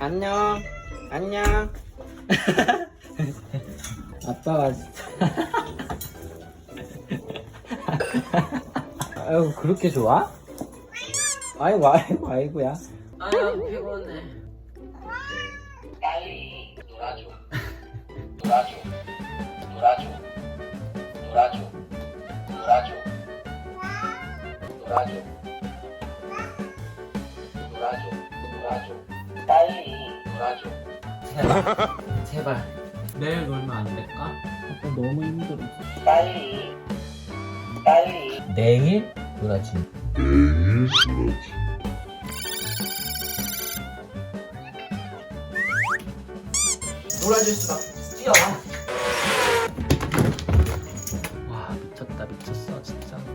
안녕. 안녕. 아빠가 진짜. 아유 그렇게 좋아? 아이고 아이고 아이고야. 아유 피곤해. 빨리 놀아줘. 놀아줘. 놀아줘. 놀아줘. 놀아줘. 놀아줘. 놀아줘. 놀아줘. 빨리 놀아줘. 제발 제발 내일 놀면 안 될까? 아빠 너무 힘들어. 빨리. 빨리. 내일 놀아지. 놀아줄 수가 뛰어.